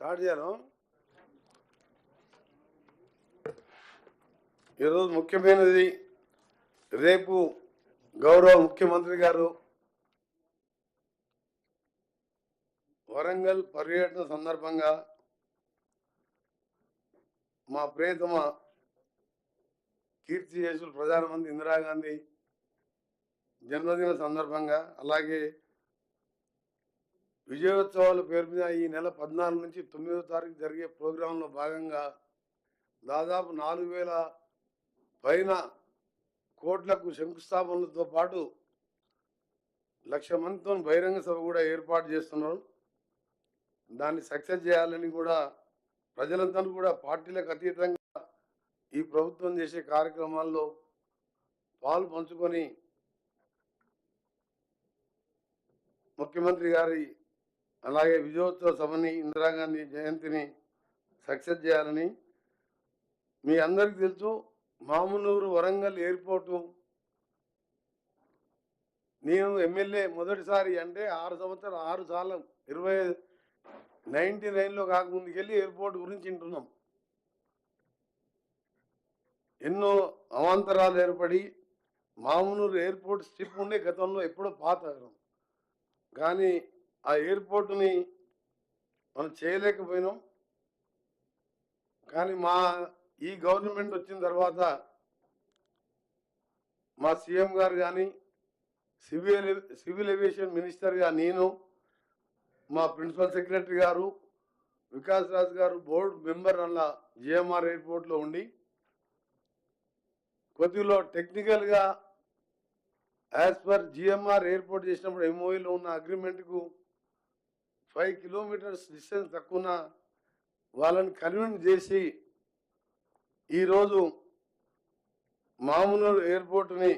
Start చేయను ఈరోజు ముఖ్యమైనది రేపు గౌరవ ముఖ్యమంత్రి గారు వరంగల్ పర్యటన సందర్భంగా మా ప్రియతమ కీర్తి చేసులు ప్రధానమంత్రి ఇందిరాగాంధీ జన్మదిన సందర్భంగా అలాగే విజయోత్సవాల పేరు మీద ఈ నెల పద్నాలుగు నుంచి తొమ్మిదో తారీఖు జరిగే ప్రోగ్రాంలో భాగంగా దాదాపు నాలుగు వేల పైన కోట్లకు శంకుస్థాపనలతో పాటు లక్ష మందితో బహిరంగ సభ కూడా ఏర్పాటు చేస్తున్నారు. దాన్ని సక్సెస్ చేయాలని కూడా ప్రజలంతా కూడా పార్టీలకు అతీతంగా ఈ ప్రభుత్వం చేసే కార్యక్రమాల్లో పాలు పంచుకొని ముఖ్యమంత్రి గారి అలాగే విజయోత్సవ సభని ఇందిరాగాంధీ జయంతిని సక్సెస్ చేయాలని మీ అందరికీ తెలుసు మామునూరు వరంగల్ ఎయిర్పోర్టు నేను ఎమ్మెల్యే మొదటిసారి అంటే ఆరు సంవత్సరాలు ఆరు సార్లు ఇరవై నైన్టీ నైన్లో కాకముందుకెళ్ళి ఎయిర్పోర్ట్ గురించి వింటున్నాం. ఎన్నో అవాంతరాలు ఏర్పడి మామునూరు ఎయిర్పోర్ట్ స్ట్రిప్ ఉండే గతంలో ఎప్పుడో పాత కానీ ఆ ఎయిర్పోర్టుని మనం చేయలేకపోయినాం. కానీ మా ఈ గవర్నమెంట్ వచ్చిన తర్వాత మా సీఎం గారు కానీ సివిల్ సివిల్ ఏవియేషన్ మినిస్టర్గా నేను మా ప్రిన్సిపల్ సెక్రటరీ గారు వికాస్ రాజ్ గారు బోర్డు మెంబర్ అలా జిఎంఆర్ ఎయిర్పోర్ట్లో ఉండి కొద్దిలో టెక్నికల్గా యాజ్ పర్ జిఎంఆర్ ఎయిర్పోర్ట్ చేసినప్పుడు ఎంఓఈలో ఉన్న అగ్రిమెంట్కు ఫైవ్ కిలోమీటర్స్ డిస్టెన్స్ తక్కువ వాళ్ళని కన్విన్స్ చేసి ఈరోజు మామూలు ఎయిర్పోర్ట్ని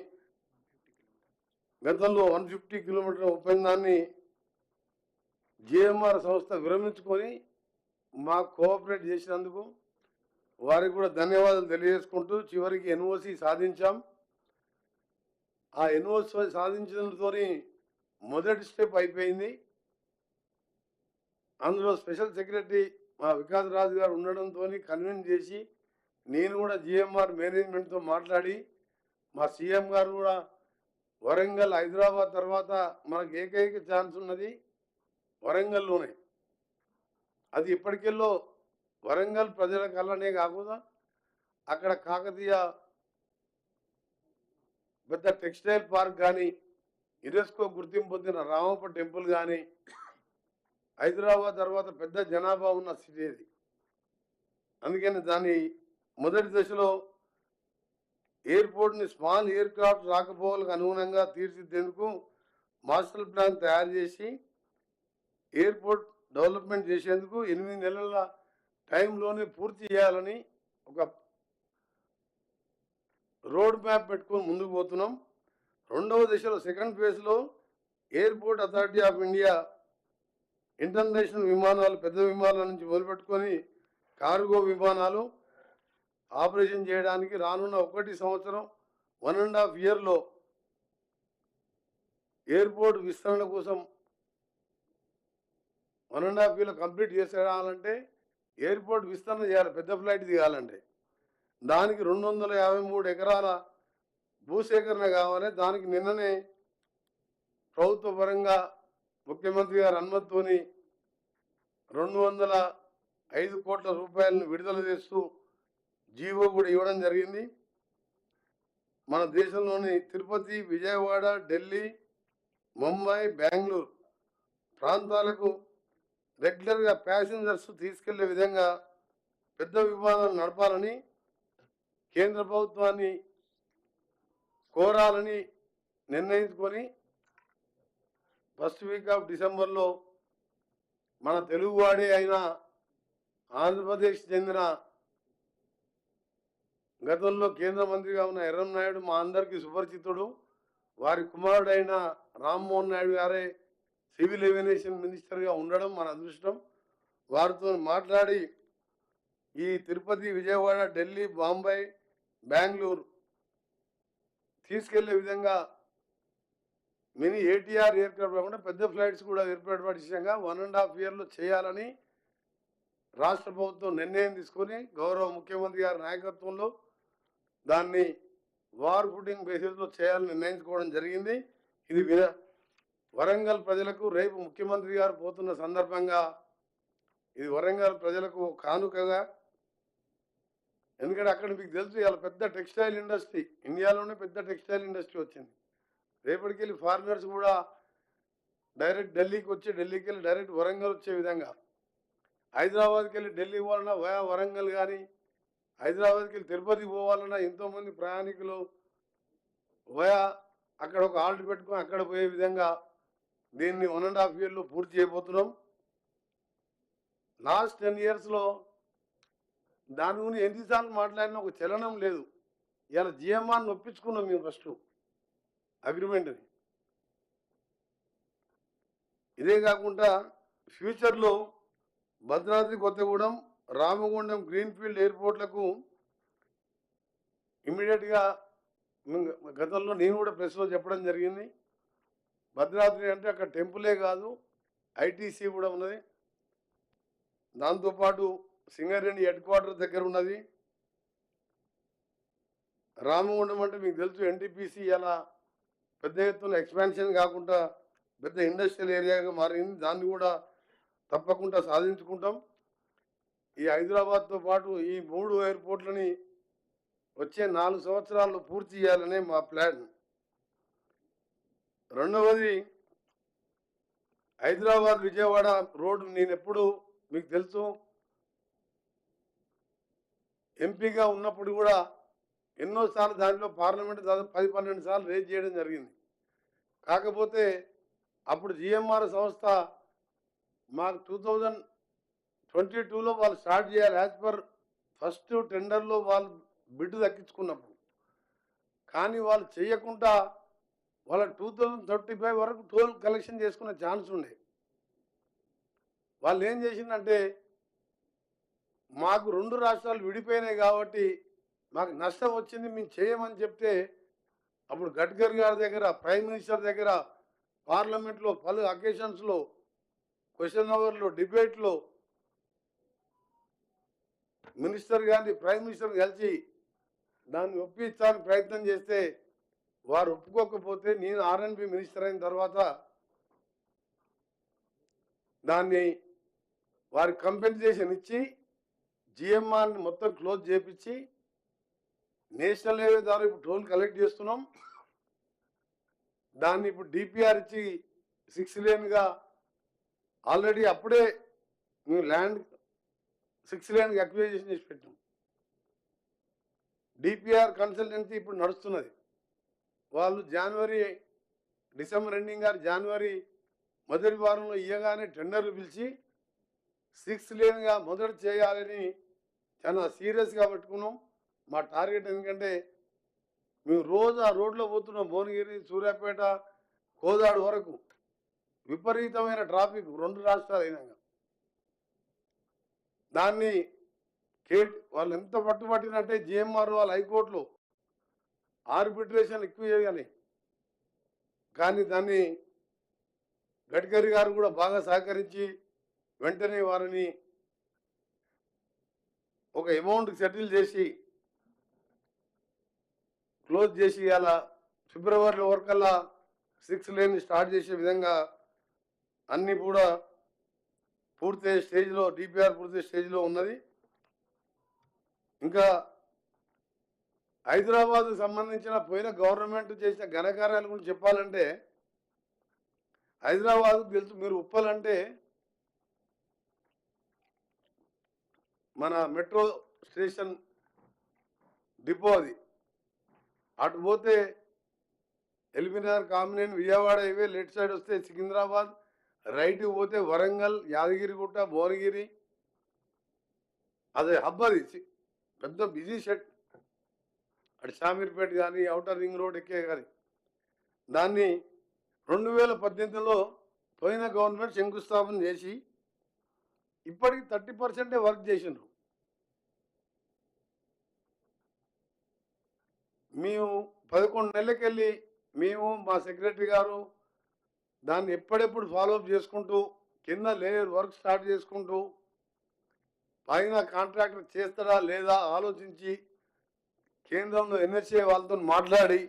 గతంలో వన్ ఫిఫ్టీ కిలోమీటర్ ఒప్పందాన్ని జిఎంఆర్ సంస్థ విరమించుకొని మాకు కోఆపరేట్ చేసినందుకు వారికి కూడా ధన్యవాదాలు తెలియజేసుకుంటూ చివరికి ఎన్ఓసి సాధించాం. ఆ ఎన్ఓసి సాధించడంతో మొదటి స్టెప్ అయిపోయింది. అందులో స్పెషల్ సెక్రటరీ మా వికాస్ రాజు గారు ఉండడంతో కన్విన్స్ చేసి నేను కూడా జిఎంఆర్ మేనేజ్మెంట్తో మాట్లాడి మా సీఎం గారు కూడా వరంగల్ హైదరాబాద్ తర్వాత మనకు ఏకైక ఛాన్స్ ఉన్నది వరంగల్లోనే. అది ఇప్పటికెల్లో వరంగల్ ప్రజల కళ్ళనే కాకుండా అక్కడ కాకతీయ పెద్ద టెక్స్టైల్ పార్క్ కానీ యునెస్కో గుర్తింపు పొందిన రామప్ప టెంపుల్ కానీ హైదరాబాద్ తర్వాత పెద్ద జనాభా ఉన్న సిటీ అది అందుకని దాని మొదటి దశలో ఎయిర్పోర్ట్ని స్మాల్ ఎయిర్క్రాఫ్ట్ రాకపోవలకు అనుగుణంగా తీర్చిదిద్దేందుకు మాస్టర్ ప్లాన్ తయారు చేసి ఎయిర్పోర్ట్ డెవలప్మెంట్ చేసేందుకు ఎనిమిది నెలల టైంలోనే పూర్తి చేయాలని ఒక రోడ్ మ్యాప్ పెట్టుకొని ముందుకు పోతున్నాం. రెండవ దశలో సెకండ్ ఫేజ్లో airport authority of India international విమానాలు పెద్ద విమానాల నుంచి మొదలుపెట్టుకొని కార్గో విమానాలు ఆపరేషన్ చేయడానికి రానున్న ఒకటి సంవత్సరం వన్ అండ్ హాఫ్ ఇయర్లో ఎయిర్పోర్ట్ విస్తరణ కోసం వన్ అండ్ హాఫ్ ఇయర్లో కంప్లీట్ చేసేయాలంటే ఎయిర్పోర్ట్ విస్తరణ చేయాలి పెద్ద ఫ్లైట్ దిగాలంటే. దానికి రెండు వందల యాభై మూడు ఎకరాల భూసేకరణ కావాలి. దానికి నిన్ననే ప్రభుత్వ పరంగా ముఖ్యమంత్రి గారి అనుమతితోని రెండు వందల ఐదు కోట్ల రూపాయలను విడుదల చేస్తూ జీవో కూడా ఇవ్వడం జరిగింది. మన దేశంలోని తిరుపతి విజయవాడ ఢిల్లీ ముంబై బెంగళూరు ప్రాంతాలకు రెగ్యులర్గా ప్యాసింజర్స్ తీసుకెళ్ళే విధంగా పెద్ద విమానాలు నడపాలని కేంద్ర ప్రభుత్వాన్ని కోరాలని నిర్ణయించుకొని ఫస్ట్ వీక్ ఆఫ్ డిసెంబర్లో మన తెలుగువాడే అయిన ఆంధ్రప్రదేశ్ చెందిన గతంలో కేంద్ర మంత్రిగా ఉన్న ఎర్రం నాయుడు మా అందరికీ సుపరిచితుడు. వారి కుమారుడైన రామ్మోహన్ నాయుడు గారే సివిల్ ఏవియేషన్ మినిస్టర్గా ఉండడం మన అదృష్టం. వారితో మాట్లాడి ఈ తిరుపతి విజయవాడ ఢిల్లీ బాంబే బెంగళూరు తీసుకెళ్ళే విధంగా మినీ ఏటీఆర్ ఎయిర్క్రాఫ్ట్ కాకుండా పెద్ద ఫ్లైట్స్ కూడా ఏర్పాటు విషయంగా వన్ అండ్ హాఫ్ ఇయర్లో చేయాలని రాష్ట్ర ప్రభుత్వం నిర్ణయం తీసుకొని గౌరవ ముఖ్యమంత్రి గారి నాయకత్వంలో దాన్ని వార్ ఫుటింగ్ బేసిస్లో చేయాలని నిర్ణయించుకోవడం జరిగింది. ఇది వరంగల్ ప్రజలకు రేపు ముఖ్యమంత్రి గారు పోతున్న సందర్భంగా ఇది వరంగల్ ప్రజలకు కానుకగా ఎందుకంటే అక్కడ మీకు తెలుసు ఇలా పెద్ద టెక్స్టైల్ ఇండస్ట్రీ ఇండియాలోనే పెద్ద టెక్స్టైల్ ఇండస్ట్రీ వచ్చింది. రేపటికి వెళ్ళి ఫారినర్స్ కూడా డైరెక్ట్ ఢిల్లీకి వచ్చి ఢిల్లీకి వెళ్ళి డైరెక్ట్ వరంగల్ వచ్చే విధంగా. హైదరాబాద్కి వెళ్ళి ఢిల్లీ పోవాలన్నా వయా వరంగల్ కానీ హైదరాబాద్కి వెళ్ళి తిరుపతి పోవాలన్నా ఎంతోమంది ప్రయాణికులు వయా అక్కడ ఒక ఆల్ట్ పెట్టుకొని అక్కడ పోయే విధంగా దీన్ని వన్ అండ్ హాఫ్ ఇయర్లో పూర్తి చేయబోతున్నాం. లాస్ట్ టెన్ ఇయర్స్లో దాని గురించి ఎన్నిసార్లు మాట్లాడినా ఒక చలనం లేదు. ఇలా జిఎంఆర్ని ఒప్పించుకున్నాం మేము ఫస్ట్. అగ్రిమెంట్ని ఇదే కాకుండా ఫ్యూచర్లో భద్రాద్రి కొత్తగూడెం రామగుండం గ్రీన్ఫీల్డ్ ఎయిర్పోర్ట్లకు ఇమ్మీడియట్గా గతంలో నేను కూడా ప్రెస్లో చెప్పడం జరిగింది. భద్రాద్రి అంటే అక్కడ టెంపులే కాదు ఐటీసీ కూడా ఉన్నది. దాంతోపాటు సింగరేణి హెడ్ క్వార్టర్ దగ్గర ఉన్నది. రామగుండం అంటే మీకు తెలుసు ఎన్టీపీసీ ఎలా పెద్ద ఎత్తున ఎక్స్పాన్షన్ కాకుండా పెద్ద ఇండస్ట్రియల్ ఏరియాగా మారింది. దాన్ని కూడా తప్పకుండా సాధించుకుంటాం. ఈ హైదరాబాద్తో పాటు ఈ మూడు ఎయిర్పోర్ట్లని వచ్చే నాలుగు సంవత్సరాల్లో పూర్తి చేయాలనే మా ప్లాన్ రెండవది హైదరాబాద్ విజయవాడ రోడ్డు నేను ఎప్పుడు మీకు తెలుసు. ఎంపీగా ఉన్నప్పుడు కూడా ఎన్నోసార్లు దానిలో పార్లమెంట్ దాదాపు పది పన్నెండు సార్లు రేజ్ చేయడం జరిగింది. కాకపోతే అప్పుడు జిఎంఆర్ సంస్థ మాకు టూ థౌజండ్ ట్వంటీ టూలో వాళ్ళు స్టార్ట్ చేయాలి యాజ్ పర్ ఫస్ట్ టెండర్లో వాళ్ళు బిడ్డు దక్కించుకున్నప్పుడు. కానీ వాళ్ళు చేయకుండా వాళ్ళ టూ థౌజండ్ థర్టీ ఫైవ్ వరకు టోల్ కలెక్షన్ చేసుకునే ఛాన్స్ ఉండే. వాళ్ళు ఏం చేసిందంటే మాకు రెండు రాష్ట్రాలు విడిపోయినాయి కాబట్టి మాకు నష్టం వచ్చింది మేము చేయమని చెప్తే అప్పుడు గడ్కరీ గారి దగ్గర ప్రైమ్ మినిస్టర్ దగ్గర పార్లమెంట్లో పలు అకేషన్స్లో క్వశ్చన్ అవర్లో డిబేట్లో మినిస్టర్ గారిని ప్రైమ్ మినిస్టర్ కలిసి దాన్ని ఒప్పించడానికి ప్రయత్నం చేస్తే వారు ఒప్పుకోకపోతే నేను ఆర్ఎన్బి మినిస్టర్ అయిన తర్వాత దాన్ని వారి కంపెన్సేషన్ ఇచ్చి జిఎంఆర్ని మొత్తం క్లోజ్ చేపించి నేషనల్ హైవే ద్వారా ఇప్పుడు టోల్ కలెక్ట్ చేస్తున్నాం. దాన్ని ఇప్పుడు డిపిఆర్ ఇచ్చి సిక్స్ లేన్గా ఆల్రెడీ అప్పుడే మేము ల్యాండ్ సిక్స్ లేన్కి అక్విజేషన్ చేసి పెట్టాం. డిపిఆర్ కన్సల్టెన్సీ ఇప్పుడు నడుస్తున్నది. వాళ్ళు జనవరి డిసెంబర్ ఎండింగ్ గారు జనవరి మొదటి వారంలో ఇయ్యగానే టెండర్లు పిలిచి సిక్స్ లేన్గా మొదట చేయాలని చాలా సీరియస్గా పెట్టుకున్నాం. మా టార్గెట్ ఎందుకంటే మేము రోజు ఆ రోడ్లో పోతున్నాం. భువనగిరి సూర్యాపేట కోదాడు వరకు. విపరీతమైన ట్రాఫిక్ రెండు రాష్ట్రాలు అయినాక దాన్ని కే వాళ్ళు ఎంత పట్టుబట్టినట్టే జిఎంఆర్ వాళ్ళు హైకోర్టులో ఆర్బిట్రేషన్ ఎక్కువ చేయాలి. కానీ దాన్ని గడ్కరీ గారు కూడా బాగా సహకరించి వెంటనే వారిని ఒక అమౌంట్ సెటిల్ చేసి క్లోజ్ చేసి అలా ఫిబ్రవరి వరకల్లా సిక్స్ లేన్ స్టార్ట్ చేసే విధంగా అన్నీ కూడా పూర్తి స్టేజ్లో డిపిఆర్ పూర్తి స్టేజ్లో ఉన్నది. ఇంకా హైదరాబాద్కు సంబంధించిన పోయిన గవర్నమెంట్ చేసిన ఘనకార్యాల గురించి చెప్పాలంటే హైదరాబాద్కు తెలుసు మీరు ఉప్పాలంటే మన మెట్రో స్టేషన్ డిపో అది. అటు పోతే LB Nagar Kamineni Vijayawada highway left side వస్తే సికింద్రాబాద్ రైట్ పోతే వరంగల్ యాదగిరిగుట్ట భువనగిరి. అదే హబ్ అది. పెద్ద బిజీ షెడ్. అటు షామీర్పేట కానీ అవుటర్ రింగ్ రోడ్ ఎక్కే కానీ దాన్ని రెండు వేల పద్దెనిమిదిలో పోయిన గవర్నమెంట్ శంకుస్థాపన చేసి ఇప్పటికి థర్టీ పర్సెంటే వర్క్ చేసిండ్రు. మేము పదకొండు నెలలకెళ్ళి మేము మా సెక్రటరీ గారు దాన్ని ఎప్పుడెప్పుడు ఫాలోఅప్ చేసుకుంటూ కింద లేయర్ వర్క్ స్టార్ట్ చేసుకుంటూ పైన కాంట్రాక్టర్ చేస్తాడా లేదా ఆలోచించి కేంద్రంలో ఎన్ఎస్ఏ వాళ్ళతో మాట్లాడి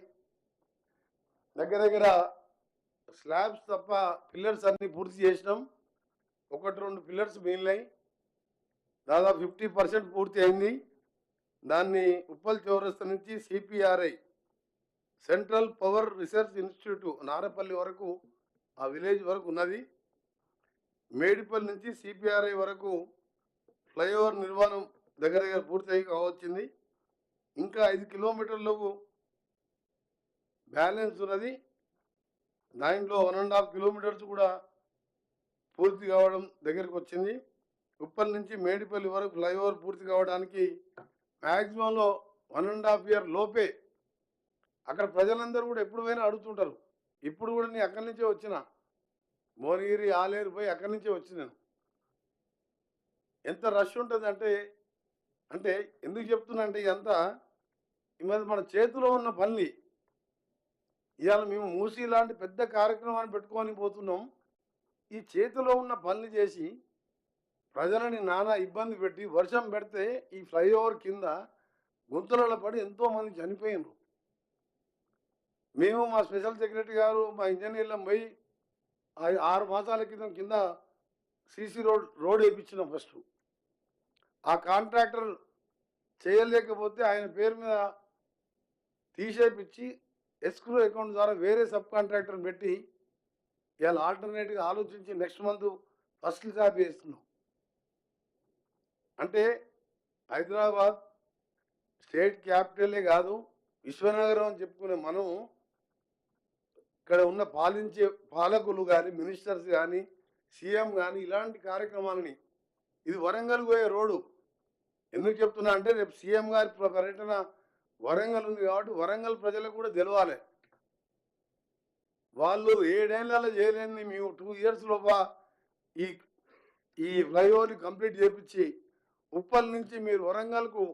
దగ్గర దగ్గర స్లాబ్స్ తప్ప పిల్లర్స్ అన్ని పూర్తి చేసినాం. ఒకటి రెండు పిల్లర్స్ మిగిలినాయి. దాదాపు ఫిఫ్టీ పర్సెంట్ పూర్తి అయింది. దాన్ని ఉప్పల్ చౌరస్తా నుంచి CPRI central power research institute Narapalli వరకు ఆ విలేజ్ వరకు ఉన్నది. మేడిపల్లి నుంచి సిపిఆర్ఐ వరకు ఫ్లైఓవర్ నిర్మాణం దగ్గర దగ్గర పూర్తయి కావచ్చింది. ఇంకా ఐదు కిలోమీటర్లకు బ్యాలెన్స్ ఉన్నది. దాంట్లో వన్ అండ్ హాఫ్ కిలోమీటర్స్ కూడా పూర్తి కావడం దగ్గరికి వచ్చింది. ఉప్పల్ నుంచి మేడిపల్లి వరకు ఫ్లైఓవర్ పూర్తి కావడానికి మ్యాక్సిమంలో వన్ అండ్ హాఫ్ ఇయర్ లోపే అక్కడ ప్రజలందరూ కూడా ఎప్పుడు పోయినా అడుగుతుంటారు. ఇప్పుడు కూడా నేను అక్కడి నుంచే వచ్చిన. భువనగిరి ఆలేరు పోయి అక్కడి నుంచే వచ్చి నేను. ఎంత రష్ ఉంటుంది అంటే అంటే ఎందుకు చెప్తున్నా అంటే ఇదంతా ఈ మన చేతిలో ఉన్న పని. ఇవాళ మేము మూసి లాంటి పెద్ద కార్యక్రమాన్ని పెట్టుకొని పోతున్నాం. ఈ చేతిలో ఉన్న పనులు చేసి ప్రజలని నానా ఇబ్బంది పెట్టి వర్షం పెడితే ఈ ఫ్లైఓవర్ కింద గుంతలలో పడి ఎంతో మంది చనిపోయినారు. మేము మా స్పెషల్ సెక్రటరీ గారు మా ఇంజనీర్లం పోయి ఆరు మాసాల క్రితం కింద సీసీ రోడ్ రోడ్ వేయించినాం ఫస్ట్. ఆ కాంట్రాక్టర్ చేయలేకపోతే ఆయన పేరు మీద తీసేపిచ్చి ఎస్క్రూ అకౌంట్ ద్వారా వేరే సబ్ కాంట్రాక్టర్ పెట్టి ఇవాళ ఆల్టర్నేట్గా ఆలోచించి నెక్స్ట్ మంత్ ఫస్ట్ స్లాబ్ వేస్తున్నాం. అంటే హైదరాబాద్ స్టేట్ క్యాపిటలే కాదు విశ్వనగరం అని చెప్పుకునే మనం ఇక్కడ ఉన్న పాలించే పాలకులు కానీ మినిస్టర్స్ కానీ సీఎం కానీ ఇలాంటి కార్యక్రమాలని ఇది వరంగల్ పోయే రోడ్డు. ఎందుకు చెప్తున్నా అంటే రేపు సీఎం గారి ప్ర- పర్యటన వరంగల్ ఉంది కాబట్టి వరంగల్ ప్రజలకు కూడా తెలవాలి. వాళ్ళు ఏడేళ్ళలో చేయలేని మేము టూ ఇయర్స్ లోప ఈ ఈ ఫ్లైఓవర్ని కంప్లీట్ చేపించి ఉప్పల్ నుంచి మీరు వరంగల్కు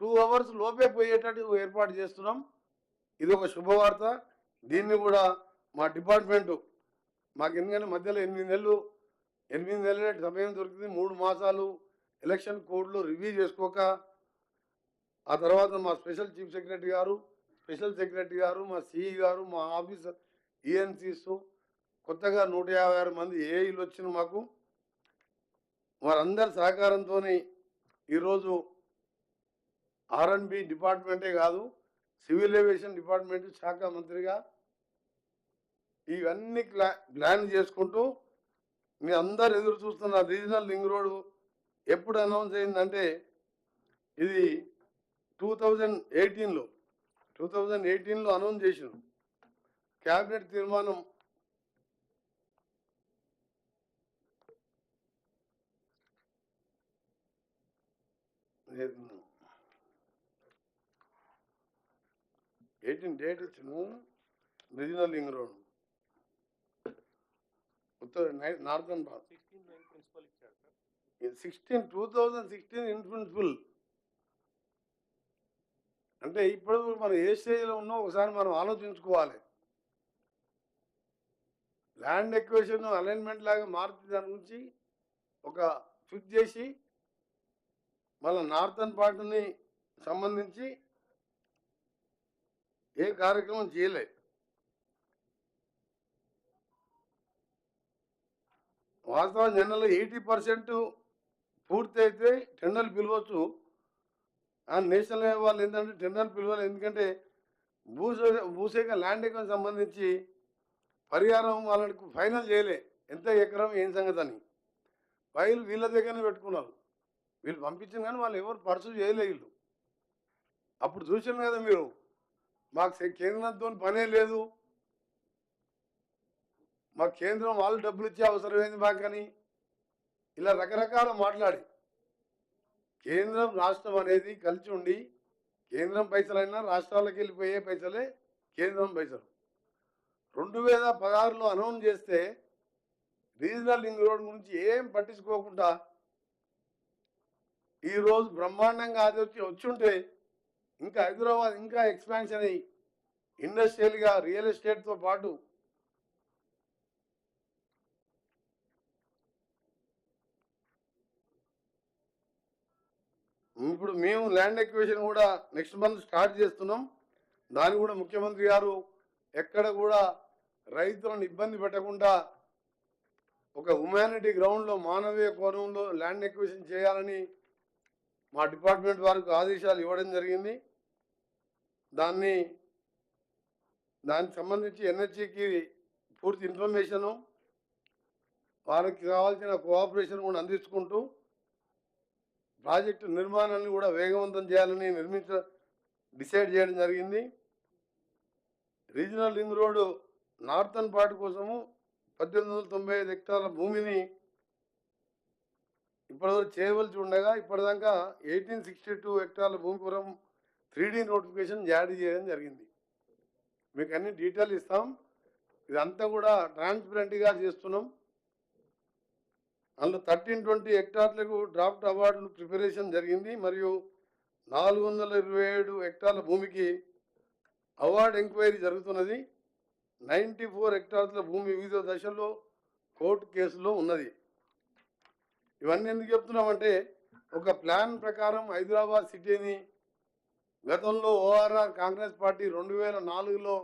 టూ అవర్స్ లోపే పోయేటట్టు ఏర్పాటు చేస్తున్నాం. ఇది ఒక శుభవార్త. దీన్ని కూడా మా డిపార్ట్మెంటు మాకు ఎందుకంటే మధ్యలో ఎనిమిది నెలలు ఎనిమిది నెలల సమయం దొరికింది. మూడు మాసాలు ఎలక్షన్ కోడ్లు రివ్యూ చేసుకోక ఆ తర్వాత మా స్పెషల్ చీఫ్ సెక్రటరీ గారు స్పెషల్ సెక్రటరీ గారు మా సిఈ గారు మా ఆఫీసర్ ఈఎన్సీస్ కొత్తగా నూట యాభై ఆరు మంది ఏఈలు వచ్చిన మాకు. వారందరి సహకారంతో ఈరోజు ఆర్ఎన్బి డిపార్ట్మెంటే కాదు సివిల్ ఏవియేషన్ డిపార్ట్మెంట్ శాఖ మంత్రిగా ఇవన్నీ ప్లా ప్లాన్ చేసుకుంటూ మీ అందరు ఎదురు చూస్తున్న రీజనల్ లింక్ రోడ్ ఎప్పుడు అనౌన్స్ అయిందంటే ఇది టూ థౌజండ్ ఎయిటీన్లో టూ థౌజండ్ ఎయిటీన్లో అనౌన్స్ చేసిన క్యాబినెట్ తీర్మానం ఎయిటీన్ డేట్ ఇచ్చిన regional road Uttara northern Bharat sixteen two thousand sixteen in principle. అంటే ఇప్పుడు మనం ఏ స్టేజ్లో ఉన్నా ఒకసారి మనం ఆలోచించుకోవాలి. ల్యాండ్ ఎక్వేషన్ అలైన్మెంట్ లాగా మారుతుంది దాని గురించి ఒక ఫిక్స్ చేసి మళ్ళీ నార్థన్ పార్ట్ని సంబంధించి ఏ కార్యక్రమం చేయలే. వాస్తవం జనరల్ ఎయిటీ పర్సెంట్ పూర్తి అయితే టెండర్లు పిలవచ్చు. ఆ నేషనల్ వాళ్ళు ఏంటంటే టెండర్లు పిలవాలి. ఎందుకంటే భూసే భూసేక ల్యాండ్ ఎకరం సంబంధించి పరిహారం వాళ్ళకి ఫైనల్ చేయలే. ఎంత ఎకరం ఏం సంగతి అని. ఫైల్ వీళ్ళ దగ్గరనే పెట్టుకున్నారు. వీళ్ళు పంపించిన కానీ వాళ్ళు ఎవరు పర్సు చేయలేదు. అప్పుడు చూసాను కదా మీరు మాకు కేంద్రంతో పనే లేదు. మాకు కేంద్రం వాళ్ళు డబ్బులు ఇచ్చే అవసరం ఏంది మాకని. ఇలా రకరకాల మాట్లాడి. కేంద్రం రాష్ట్రం అనేది కలిసి ఉండి కేంద్రం పైసలైనా రాష్ట్రాలకు వెళ్ళిపోయే పైసలే కేంద్రం పైసలు. రెండు వేల పదహారులో అనౌన్స్ చేస్తే రీజనల్ లింక్ రోడ్ గురించి ఏం పట్టించుకోకుండా ఈరోజు బ్రహ్మాండంగా అది వచ్చి వచ్చుంటే ఇంకా హైదరాబాద్ ఇంకా ఎక్స్పాన్షన్ అయ్యి ఇండస్ట్రియల్గా రియల్ ఎస్టేట్తో పాటు ఇప్పుడు మేము ల్యాండ్ ఎక్వేషన్ కూడా నెక్స్ట్ మంత్ స్టార్ట్ చేస్తున్నాం. దాన్ని కూడా ముఖ్యమంత్రి గారు ఎక్కడ కూడా రైతులను ఇబ్బంది పెట్టకుండా ఒక హ్యుమానిటీ గ్రౌండ్లో మానవీయ కోణంలో ల్యాండ్ ఎక్వేషన్ చేయాలని మా డిపార్ట్మెంట్ వారికి ఆదేశాలు ఇవ్వడం జరిగింది. దాన్ని దానికి సంబంధించి ఎన్హెచ్ఏకి పూర్తి ఇన్ఫర్మేషను వారికి కావాల్సిన కోఆపరేషన్ కూడా అందించుకుంటూ ప్రాజెక్టు నిర్మాణాన్ని కూడా వేగవంతం చేయాలని నిర్మించ డిసైడ్ చేయడం జరిగింది. Regional ring road northern part కోసము పద్దెనిమిది వందల తొంభై ఐదు హెక్టార్ల భూమిని ఇప్పటివరకు చేయవలసి ఉండగా ఇప్పటిదాకా ఎయిటీన్ సిక్స్టీ టూ హెక్టార్ల భూమి పురం త్రీ నోటిఫికేషన్ జారీ చేయడం జరిగింది. మీకు అన్ని డీటెయిల్ ఇస్తాం. ఇదంతా కూడా ట్రాన్స్పరెంట్గా చేస్తున్నాం. అందులో థర్టీన్ ట్వంటీ హెక్టార్లకు డ్రాఫ్ట్ అవార్డులు ప్రిపరేషన్ జరిగింది. మరియు నాలుగు వందల ఇరవై ఏడు హెక్టార్ల భూమికి అవార్డు ఎంక్వైరీ జరుగుతున్నది. నైంటీ ఫోర్ హెక్టార్ల భూమి వివిధ దశల్లో కోర్టు కేసులో ఉన్నది. ఇవన్నీ ఎందుకు చెప్తున్నామంటే ఒక ప్లాన్ ప్రకారం హైదరాబాద్ సిటీని గతంలో ఓఆర్ఆర్ కాంగ్రెస్ పార్టీ రెండు వేల నాలుగులో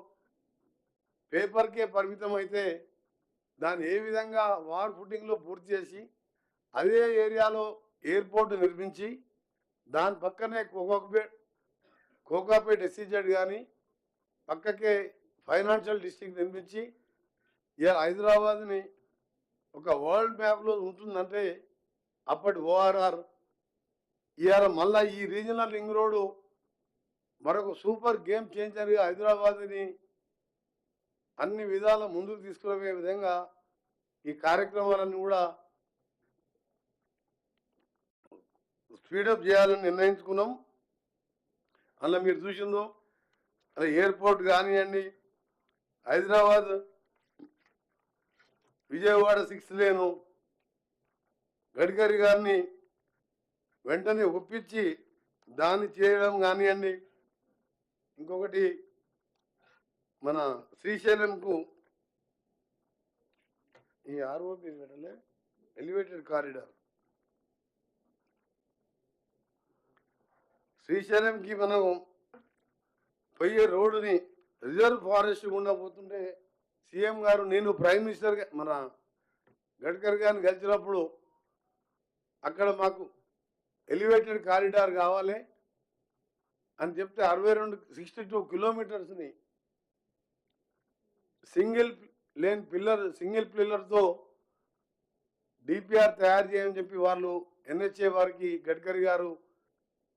పేపర్కే పరిమితం అయితే దాన్ని ఏ విధంగా వార్ ఫుటింగ్లో పూర్తి చేసి అదే ఏరియాలో ఎయిర్పోర్ట్ నిర్మించి దాని పక్కనే కోకాపేట్ కోకాపేట్ ఎస్సీజెడ్ కానీ పక్కకే ఫైనాన్షియల్ డిస్ట్రిక్ట్ నిర్మించి ఇలా హైదరాబాద్ని ఒక వరల్డ్ మ్యాప్లో ఉంటుందంటే అప్పటి ఓఆర్ఆర్ ఇవాళ మళ్ళా ఈ రీజనల్ రింగ్ రోడ్డు మరొక సూపర్ గేమ్ చేంజర్గా హైదరాబాద్ని అన్ని విధాల ముందుకు తీసుకునే విధంగా ఈ కార్యక్రమాలన్నీ కూడా స్పీడప్ చేయాలని నిర్ణయించుకున్నాం. అందులో మీరు చూసిందో అలా ఎయిర్పోర్ట్ కానివ్వండి హైదరాబాద్ విజయవాడ సిక్స్ లేను గడ్కరీ గారిని వెంటనే ఒప్పించి దాన్ని చేయడం కానివ్వండి. ఇంకొకటి మన శ్రీశైలంకు ఈ ఆర్ఓపి పెట్టలే ఎలివేటెడ్ కారిడార్. శ్రీశైలంకి మనం పోయే రోడ్డుని రిజర్వ్ ఫారెస్ట్ గుండా పోతుంటే సీఎం గారు నేను ప్రైమ్ మినిస్టర్ మన గడ్కరీ గారిని కలిసినప్పుడు అక్కడ మాకు ఎలివేటెడ్ కారిడార్ కావాలి అని చెప్తే అరవై రెండు సిక్స్టీ టూ కిలోమీటర్స్ని సింగిల్ లేన్ పిల్లర్ సింగిల్ పిల్లర్తో డిపిఆర్ తయారు చేయమని చెప్పి వాళ్ళు ఎన్హెచ్ఏ వారికి గడ్కరీ గారు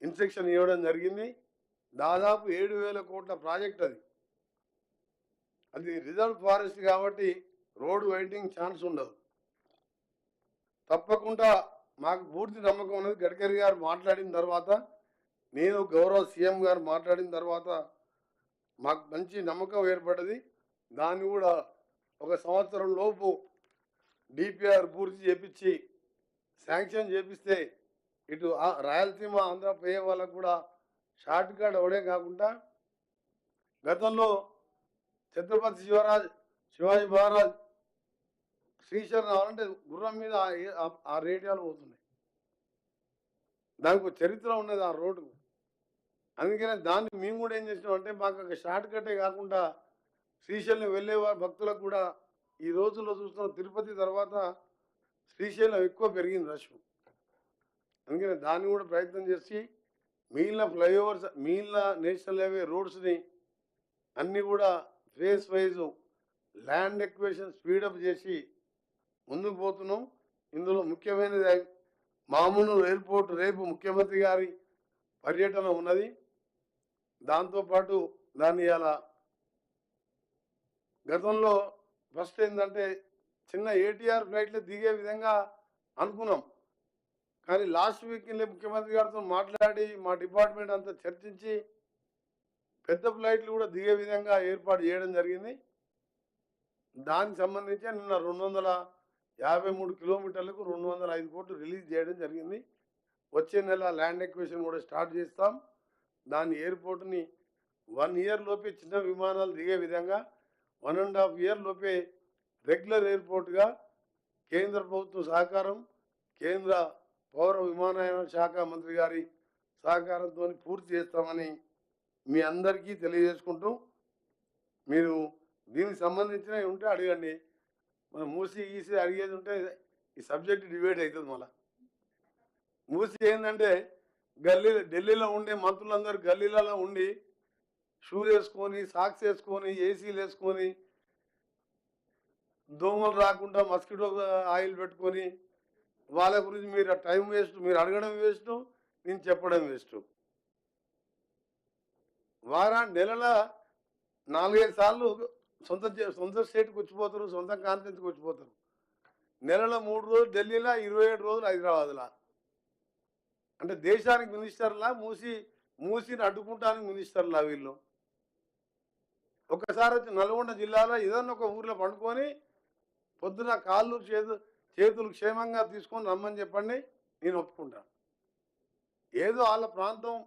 ఇన్స్ట్రక్షన్ ఇవ్వడం జరిగింది. దాదాపు ఏడు వేల కోట్ల ప్రాజెక్ట్ అది. అది రిజర్వ్ ఫారెస్ట్ కాబట్టి రోడ్ వెయిటింగ్ ఛాన్స్ ఉండదు. తప్పకుండా మాకు పూర్తి నమ్మకం ఉన్నది. గడ్కరీ గారు మాట్లాడిన తర్వాత నేను గౌరవ సీఎం గారు మాట్లాడిన తర్వాత మాకు మంచి నమ్మకం ఏర్పడ్డది. దాన్ని కూడా ఒక సంవత్సరం లోపు డిపిఆర్ పూర్తి చేపించి శాంక్షన్ చేపిస్తే ఇటు రాయలసీమ ఆంధ్ర పోయే వాళ్ళకు కూడా షార్ట్ కట్ అవడే కాకుండా గతంలో ఛత్రపతి శివరాజ్ శివాజీ మహారాజ్ శ్రీశైలం రావాలంటే గుర్రం మీద ఆ రేడియాలు పోతున్నాయి. దానికి ఒక చరిత్ర ఉన్నది ఆ రోడ్డు. అందుకనే దాన్ని మేము కూడా ఏం చేసినాం అంటే మాకు ఒక షార్ట్ కట్టే కాకుండా శ్రీశైలం వెళ్ళే భక్తులకు కూడా ఈ రోజుల్లో చూస్తున్న తిరుపతి తర్వాత శ్రీశైలం ఎక్కువ పెరిగింది రష్ అందుకని దాన్ని కూడా ప్రయత్నం చేసి మిగిలిన ఫ్లైఓవర్స్ మిగిలిన నేషనల్ హైవే రోడ్స్ని అన్నీ కూడా phase wise land acquisition speed up చేసి ముందుకు పోతున్నాం. ఇందులో ముఖ్యమైనది మామూలు ఎయిర్పోర్ట్ రేపు ముఖ్యమంత్రి గారి పర్యటన ఉన్నది. దాంతోపాటు దాన్ని ఇలా గతంలో ఫస్ట్ ఏంటంటే చిన్న ఏటీఆర్ ఫ్లైట్లు దిగే విధంగా అనుకున్నాం. కానీ లాస్ట్ వీక్ ముఖ్యమంత్రి గారితో మాట్లాడి మా డిపార్ట్మెంట్ అంతా చర్చించి పెద్ద ఫ్లైట్లు కూడా దిగే విధంగా ఏర్పాటు చేయడం జరిగింది. దానికి సంబంధించి నిన్న రెండు వందల యాభై మూడు కిలోమీటర్లకు రెండు వందల ఐదు కోట్లు రిలీజ్ చేయడం జరిగింది. వచ్చే నెల ల్యాండ్ ఎక్వేషన్ కూడా స్టార్ట్ చేస్తాం. దాని ఎయిర్పోర్ట్ని వన్ ఇయర్ లోపే చిన్న విమానాలు దిగే విధంగా వన్ అండ్ హాఫ్ ఇయర్ లోపే రెగ్యులర్ ఎయిర్పోర్ట్గా కేంద్ర ప్రభుత్వం సహకారం కేంద్ర పౌర విమానయాన శాఖ మంత్రి గారి సహకారంతో పూర్తి చేస్తామని మీ అందరికీ తెలియజేసుకుంటూ మీరు దీనికి సంబంధించినవి ఉంటే అడగండి. మనం మూసి గీసి అడిగేది ఉంటే ఈ సబ్జెక్ట్ డిబేట్ అవుతుంది మళ్ళా. మూసి ఏంటంటే గల్లీ ఢిల్లీలో ఉండే మంత్రులందరూ గల్లీలలో ఉండి షూ వేసుకొని సాక్స్ వేసుకొని ఏసీలు వేసుకొని దోమలు రాకుండా మస్కిటో ఆయిల్ పెట్టుకొని వాళ్ళ గురించి మీరు టైం వేస్ట్ మీరు అడగడం వేస్ట్ నేను చెప్పడం వేస్ట్. వారా నెలల నాలుగైదు సార్లు సొంత సొంత స్టేట్కి వచ్చిపోతారు సొంత కాన్ఫరెన్స్కి వచ్చిపోతారు. నెలలో మూడు రోజులు ఢిల్లీలో ఇరవై ఏడు రోజులు హైదరాబాద్లా. అంటే దేశానికి మినిస్టర్లా మూసి మూసిని అడ్డుకుంటానికి మినిస్టర్లా వీళ్ళు. ఒకసారి వచ్చి నల్గొండ జిల్లాలో ఏదన్నా ఒక ఊర్లో పండుకొని పొద్దున కాళ్ళు చేతు చేతులు క్షేమంగా తీసుకొని రమ్మని చెప్పండి నేను ఒప్పుకుంటాను ఏదో వాళ్ళ ప్రాంతం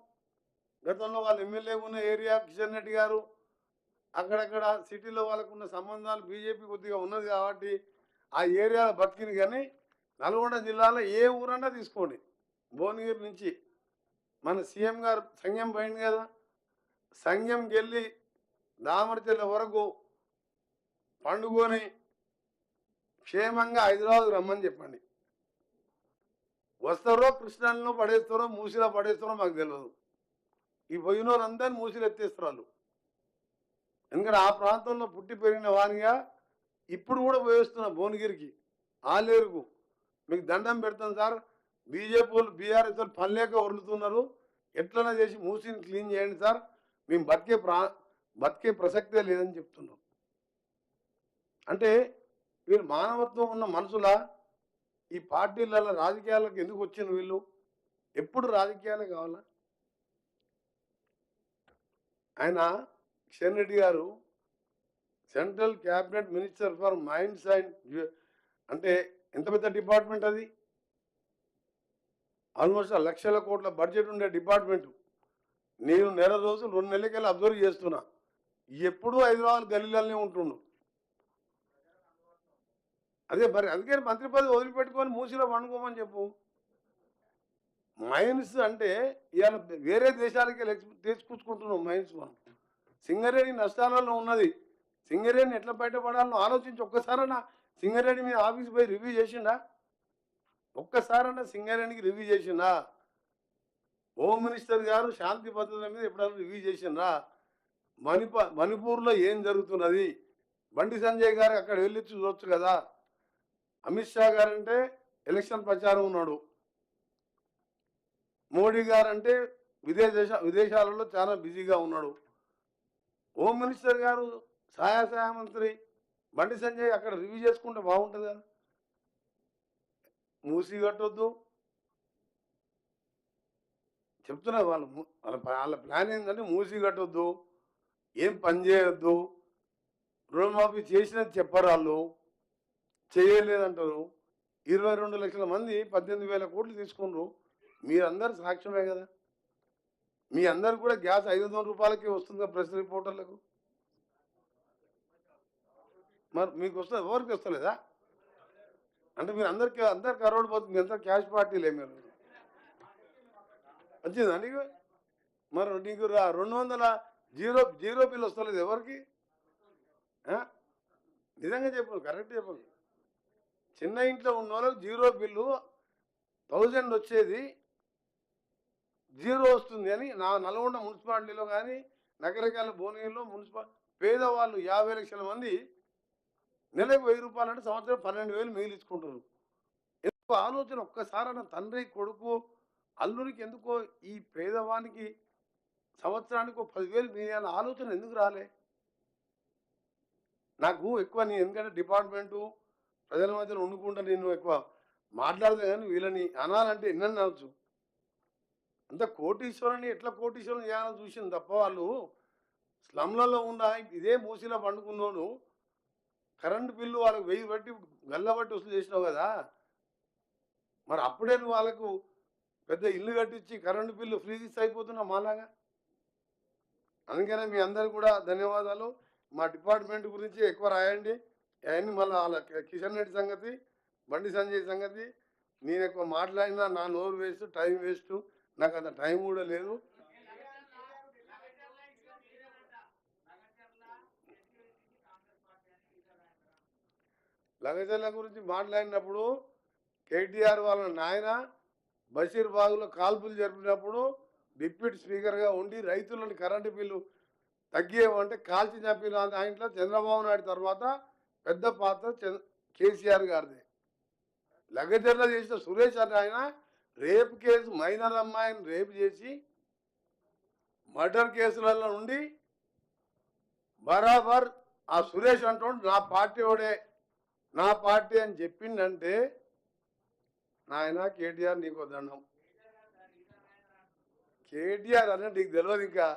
గతంలో వాళ్ళ ఎమ్మెల్యే ఉన్న ఏరియా కిషన్ రెడ్డి గారు అక్కడక్కడ సిటీలో వాళ్ళకు ఉన్న సంబంధాలు బీజేపీ కొద్దిగా ఉన్నది కాబట్టి ఆ ఏరియాలో బతికింది కానీ నల్గొండ జిల్లాలో ఏ ఊరన్నా తీసుకోండి. భువనగిరి నుంచి మన సీఎం గారు సంఘం పోయింది కదా. సంఘం వెళ్ళి దామరచెల్ల వరకు పండుకొని క్షేమంగా హైదరాబాద్ రమ్మని చెప్పండి. వస్తారో కృష్ణాలను పడేస్తారో మూసిలో పడేస్తారో మాకు తెలియదు ఈ పోయిన వాళ్ళందరినీ ఎత్తేస్తారు వాళ్ళు. ఎందుకంటే ఆ ప్రాంతంలో పుట్టి పెరిగిన వానిగా ఇప్పుడు కూడా పోయేస్తున్నా భువనగిరికి ఆలేరుకు. మీకు దండం పెడతాం సార్. బీజేపీ వాళ్ళు బీఆర్ఎస్ వాళ్ళు పనిలేక వరులుతున్నారు ఎట్లన్నా చేసి మూసిని క్లీన్ చేయండి సార్. మేము బతికే ప్రా బతికే ప్రసక్తే లేదని చెప్తున్నాం. అంటే వీళ్ళు మానవత్వం ఉన్న మనుషుల ఈ పార్టీలలో రాజకీయాలకు ఎందుకు వచ్చిన వీళ్ళు? ఎప్పుడు రాజకీయాలే కావాలా? ఆయన కిషన్ రెడ్డి గారు central cabinet minister for mines and అంటే ఎంత పెద్ద డిపార్ట్మెంట్ అది? ఆల్మోస్ట్ లక్షల కోట్ల బడ్జెట్ ఉండే డిపార్ట్మెంట్. నేను నెల రోజులు రెండు నెలలకెళ్ళి అబ్జర్వ్ చేస్తున్నా. ఎప్పుడూ హైదరాబాద్ గల్లీలనే ఉంటుండు. అదే మరి అందుకే మంత్రి పదవి వదిలిపెట్టుకొని మూసిలో పండుకోమని చెప్పు. మైన్స్ అంటే ఇవాళ వేరే దేశాలకి వెళ్ళి మైన్స్ మనం. సింగరేణి నష్టాలలో ఉన్నది. సింగరేణి ఎట్లా బయటపడాలని ఆలోచించి ఒక్కసారన్నా సింగరేణి మీద ఆఫీస్ పోయి రివ్యూ చేసిండా? ఒక్కసారన్నా సింగరేణికి రివ్యూ చేసిండా? హోమ్ మినిస్టర్ గారు శాంతి భద్రతల మీద ఎప్పుడైనా రివ్యూ చేసిండ్రా? మణిప మణిపూర్లో ఏం జరుగుతున్నది? బండి సంజయ్ గారు అక్కడ వెళ్ళి చూడొచ్చు కదా? అమిత్ షా గారంటే ఎలక్షన్ ప్రచారం ఉన్నాడు. మోడీ గారంటే విదేశ విదేశాలలో చాలా బిజీగా ఉన్నాడు. హోమ్ మినిస్టర్ గారు సహాయ సహాయ మంత్రి బండి సంజయ్ అక్కడ రివ్యూ చేసుకుంటే బాగుంటుంది కదా. మూసి కట్టొద్దు. చెప్తున్నారు వాళ్ళు వాళ్ళ వాళ్ళ ప్లాన్ ఏంటంటే మూసి కట్టొద్దు ఏం పని చేయొద్దు. రుణమాఫీ చేసినది చెప్పరు వాళ్ళు. చేయలేదంటారు. ఇరవై రెండు లక్షల మంది పద్దెనిమిది వేల కోట్లు తీసుకున్నారు. మీరందరూ సాక్ష్యమే కదా. మీ అందరు కూడా గ్యాస్ ఐదు వందల రూపాయలకి వస్తుందా ప్రెస్ రిపోర్టర్లకు? మరి మీకు వస్తుంది ఎవరికి వస్తలేదా? అంటే మీరు అందరికి అందరు కరోడ్ పోతుంది మీ అందరు క్యాష్ పార్టీలే మీరు. వచ్చిందా నీకు? మరి నీకు రెండు వందల జీరో జీరో బిల్ వస్తలేదు ఎవరికి? నిజంగా చెప్పు కరెక్ట్ చెప్పు. చిన్న ఇంట్లో ఉన్న వాళ్ళకి జీరో బిల్లు థౌజండ్ వచ్చేది జీరో వస్తుంది అని నా నల్గొండ మున్సిపాలిటీలో కానీ నగరకాల భువనగిరిలో మున్సిపా పేదవాళ్ళు యాభై లక్షల మంది నెలకు వెయ్యి రూపాయలు అంటే సంవత్సరం పన్నెండు వేలు మిగిలించుకుంటారు ఎందుకు ఆలోచన ఒక్కసారి తండ్రి కొడుకు అల్లుడికి ఎందుకో ఈ పేదవానికి సంవత్సరానికి ఒక పదివేలు మిగిలిన ఆలోచన ఎందుకు రాలే? నాకు ఎక్కువ నేను ఎందుకంటే డిపార్ట్మెంటు ప్రజల మధ్యలో వండుకుంటా నేను ఎక్కువ మాట్లాడదు కానీ వీళ్ళని అనాలంటే ఎన్నని అనొచ్చు. అంత కోటీశ్వరుని ఎట్లా కోటీశ్వరం చేయాలని చూసింది తప్ప వాళ్ళు స్లమ్లలో ఉన్న ఇదే మూసిలో పండుకున్నాను కరెంటు బిల్లు వాళ్ళకి వెయ్యి బట్టి గల్లబట్టి వసూలు చేసినావు కదా. మరి అప్పుడే నువ్వు వాళ్ళకు పెద్ద ఇల్లు కట్టించి కరెంటు బిల్లు ఫ్రీ తీసి మాలాగా. అందుకనే మీ అందరు కూడా ధన్యవాదాలు. మా డిపార్ట్మెంట్ గురించి ఎక్కువ రాయండి. అవన్నీ మళ్ళీ వాళ్ళ కిషన్ రెడ్డి సంగతి బండి సంజయ్ సంగతి. నేను ఎక్కువ మాట్లాడినా నా నోరు వేస్ట్ టైం వేస్ట్. నాకు అంత టైం కూడా లేదు. లగజల్ల గురించి మాట్లాడినప్పుడు కేటీఆర్ వాళ్ళ నాయన బషీర్ బాగులో కాల్పులు జరిపినప్పుడు డిప్యూటీ స్పీకర్గా ఉండి రైతులను కరెంటు బిల్లు తగ్గేవంటే కాల్చి చంపిన దాంట్లో చంద్రబాబు నాయుడు తర్వాత పెద్ద పాత్ర చంద్ర- కేసీఆర్ గారిది. లగజర్ల చేసిన సురేష్ అని ఆయన రేపు కేసు మైనర్ అమ్మాయిని రేపు చేసి మర్డర్ కేసులలో ఉండి బరాబర్ ఆ సురేష్ అంటుండు నా పార్టీ వాడే నా పార్టీ అని చెప్పిండంటే నాయన కేటీఆర్ నీకు దండం. కేటీఆర్ అన్నట్టు నీకు తెలియదు ఇంకా.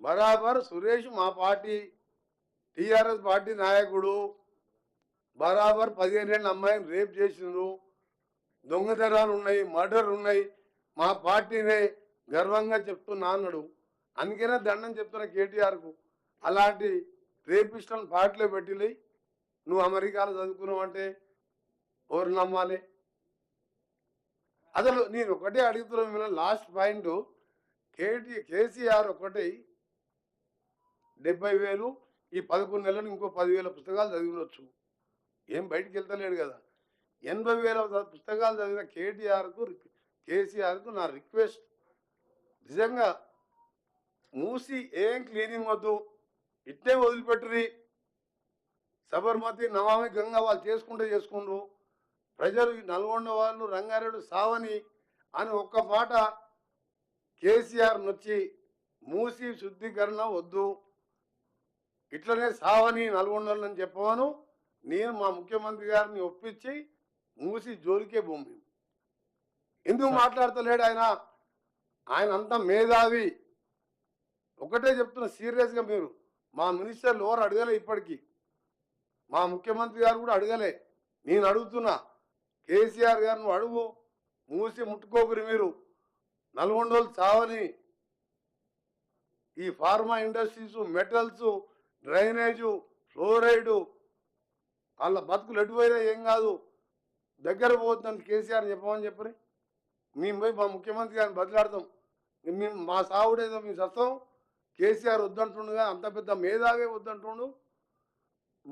బరాబర్ సురేష్ మా పార్టీ టీఆర్ఎస్ పార్టీ నాయకుడు బరాబర్ పదిహేను ఏళ్ళ అమ్మాయిని రేప్ చేసినారు దొంగతనాలు ఉన్నాయి మర్డర్ ఉన్నాయి మా పార్టీనే గర్వంగా చెప్తున్నా అన్నాడు. అందుకనే దండం చెప్తున్నా కేటీఆర్కు. అలాంటి రేపిస్టులను పార్టీలో పెట్టిలే. నువ్వు అమెరికాలో చదువుకున్నావు అంటే ఎవరు నమ్మాలి? అసలు నేను ఒకటే అడుగుతున్నా లాస్ట్ పాయింట్. కేటీ కేసీఆర్ ఒకటి డెబ్బై వేలు ఈ పదకొండు నెలలు ఇంకో పదివేల పుస్తకాలు చదివినొచ్చు ఏం బయటికి వెళ్తలేడు కదా. ఎనభై వేల పుస్తకాలు చదివిన కేటీఆర్కు కేసీఆర్కు నా రిక్వెస్ట్. నిజంగా మూసి ఏం క్లీనింగ్ వద్దు ఇట్టే వదిలిపెట్టురి సబర్మతి నమామి గంగా వాళ్ళు చేసుకుంటే చేసుకుండ్రు. ప్రజలు నల్గొండ వాళ్ళు రంగారెడ్డి సావని అని ఒక్క మాట కేసీఆర్ నొచ్చి మూసి శుద్ధీకరణ వద్దు. ఇట్లనే సావని నల్గొండలని చెప్పవను నేను మా ముఖ్యమంత్రి గారిని ఒప్పించి మూసి జోలికే భూమి. ఎందుకు మాట్లాడతలేడు ఆయన? ఆయన అంతా మేధావి. ఒకటే చెప్తున్నా సీరియస్గా మీరు. మా మినిస్టర్లు ఎవరు అడగలే ఇప్పటికీ. మా ముఖ్యమంత్రి గారు కూడా అడగలే. నేను అడుగుతున్నా కేసీఆర్ గారు నువ్వు అడుగు. మూసి ముట్టుకోకురి మీరు. నల్గొండోలు చావని. ఈ pharma industries metals drainage fluoride. వాళ్ళ బతుకులు ఎటుపోయినా ఏం కాదు. దగ్గర పోతుందని కేసీఆర్ చెప్పమని చెప్పని మేము పోయి మా ముఖ్యమంత్రి గారిని బదిలాడతాం మేము మా సావుడేదో మేము సస్తాం కేసీఆర్ వద్దంటుండగా అంత పెద్ద మేధావే వద్దంటుండు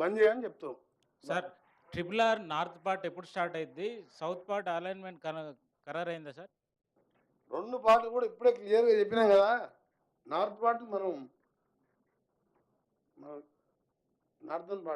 బంద్ చేయని చెప్తాం. Sir triple R north part ఎప్పుడు స్టార్ట్ అయింది సౌత్ పార్ట్ అలైన్మెంట్ ఖరారు అయిందా సార్? రెండు పాటలు కూడా ఇప్పుడే క్లియర్గా చెప్పినాం కదా. నార్త్ పార్ట్ మనం నార్థన్ పార్ట్.